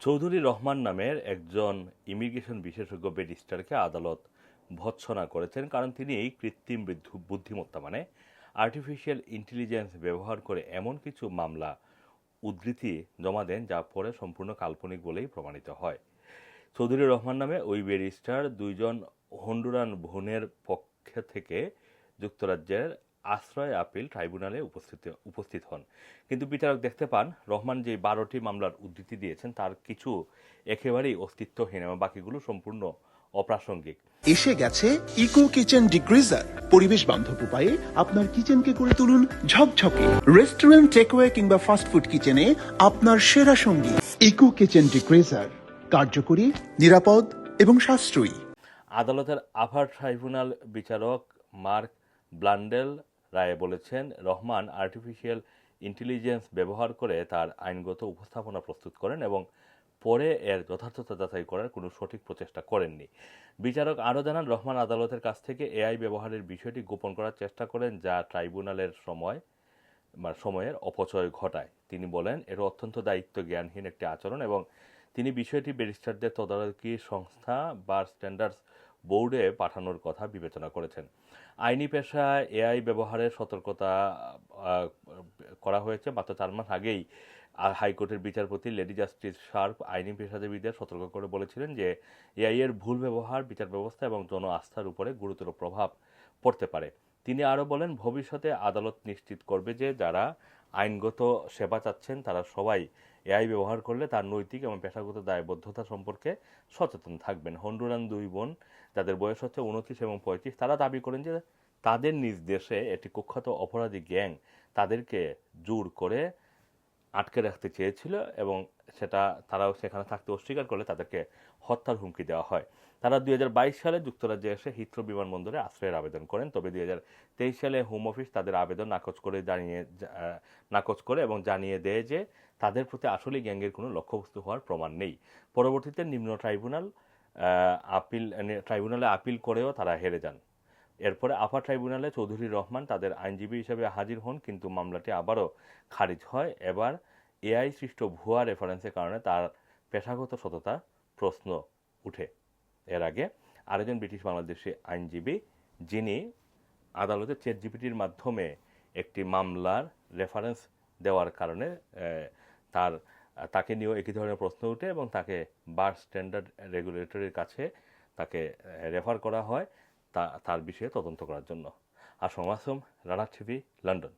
চৌধুরী রহমান নামের একজন ইমিগ্রেশন বিশেষজ্ঞ ব্যারিস্টারকে আদালত ভৎসনা করেছেন, কারণ তিনি এই কৃত্রিম বুদ্ধিমত্তা মানে আর্টিফিশিয়াল ইন্টেলিজেন্স ব্যবহার করে এমন কিছু মামলা উদ্ধৃতি জমা দেন যা পরে সম্পূর্ণ কাল্পনিক বলেই প্রমাণিত হয়। চৌধুরী রহমান নামে ওই ব্যারিস্টার দুইজন হন্ডুরান বোনের পক্ষে থেকে যুক্তরাজ্যের আশ্রয় আপিল ট্রাইব্যুনালে উপস্থিত উপস্থিত হন। কিন্তু বিচারক দেখতে পান রহমান যে বারোটি মামলার উদ্ধৃতি দিয়েছেন তার কিছু একেবারেই অস্তিত্বহীন এবং বাকিগুলো সম্পূর্ণ অপ্রাসঙ্গিক। এসে গেছে ইকো কিচেন ডিগ্রিজার। পরিবেশ বান্ধব উপায়ে আপনার কিচেনকে করে তুলুন ঝকঝকে। রেস্টুরেন্ট টেকওয়ে কিংবা ফাস্টফুড কিচেনে আপনার সেরা সঙ্গী। ইকো কিচেন ডিগ্রিজার কার্যকরী নিরাপদ এবং সাশ্রয়ী। আদালতের আভার ট্রাইব্যুনাল বিচারক মার্ক ব্লান্ডেল রায়ে বলেছেন, রহমান আর্টিফিশিয়াল ইন্টেলিজেন্স ব্যবহার করে তার আইনগত উপস্থাপনা প্রস্তুত করেন এবং পরে এর যথার্থতা যাচাই করার কোনো সঠিক প্রচেষ্টা করেননি। বিচারক আরও জানান, রহমান আদালতের কাছ থেকে এআই ব্যবহারের বিষয়টি গোপন করার চেষ্টা করেন যা ট্রাইব্যুনালের সময় বা সময়ের অপচয় ঘটায়। তিনি বলেন, এর অত্যন্ত দায়িত্ব জ্ঞানহীন একটি আচরণ এবং তিনি বিষয়টি ব্যারিস্টারদের তদারকি সংস্থা বা স্ট্যান্ডার্ডস বোর্ডে পাঠানোর কথা বিবেচনা করেছেন। আইনি পেশায় এআই ব্যবহারের সতর্কতা করা হয়েছে। মাত্র চার মাস আগেই হাইকোর্টের বিচারপতি লেডি জাস্টিস শার্প আইনি পেশাজীবীদের সতর্ক করে বলেছিলেন যে, এআই এর ভুল ব্যবহার, বিচার ব্যবস্থা এবং জন আস্থার উপরে গুরুতর প্রভাব পড়তে পারে। তিনি আরও বলেন, ভবিষ্যতে আদালত নিশ্চিত করবে যে, যারা আইনগত সেবা চাচ্ছেন, তারা সবাই এআই ব্যবহার করলে তার নৈতিক এবং পেশাগত দায়বদ্ধতা সম্পর্কে সচেতন থাকবেন। হন্ডুরান দুই বোন যাদের বয়স হচ্ছে উনত্রিশ এবং পঁয়ত্রিশ, তারা দাবি করেন যে তাদের নিজ দেশে একটি কুখ্যাত অপরাধী গ্যাং তাদেরকে জোর করে আটকে রাখতে চেয়েছিল এবং সেটা তারাও সেখানে থাকতে অস্বীকার করলে তাদেরকে হত্যার হুমকি দেওয়া হয়। তারা দুই হাজার বাইশ সালে যুক্তরাজ্যে এসে হিথ্রো বিমানবন্দরে আশ্রয়ের আবেদন করেন। তবে দুই হাজার তেইশ সালে হোম অফিস তাদের আবেদন নাকচ করে জানিয়ে নাকচ করে এবং জানিয়ে দেয় যে তাদের প্রতি আসলে গ্যাংয়ের কোনো লক্ষ্যবস্তু হওয়ার প্রমাণ নেই। পরবর্তীতে নিম্ন ট্রাইব্যুনাল আপিল ট্রাইব্যুনালে আপিল করেও তারা হেরে যান। এরপরে আপার ট্রাইব্যুনালে চৌধুরী রহমান তাদের আইনজীবী হিসেবে হাজির হন, কিন্তু মামলাটি আবারও খারিজ হয়। এবার এআই সৃষ্ট ভুয়া রেফারেন্সের কারণে তার পেশাগত সততা প্রশ্ন উঠে। এর আগে আরেকজন ব্রিটিশ বাংলাদেশি আইনজীবী যিনি আদালতে চেট জিপিটির মাধ্যমে একটি মামলার রেফারেন্স দেওয়ার কারণে তার, তাকে নিয়েও একই ধরনের প্রশ্ন উঠে এবং তাকে বার স্ট্যান্ডার্ড রেগুলেটরের কাছে তাকে রেফার করা হয় তা, তার বিষয়ে তদন্ত করার জন্য। আর সমাসম রানা টিভি, লন্ডন।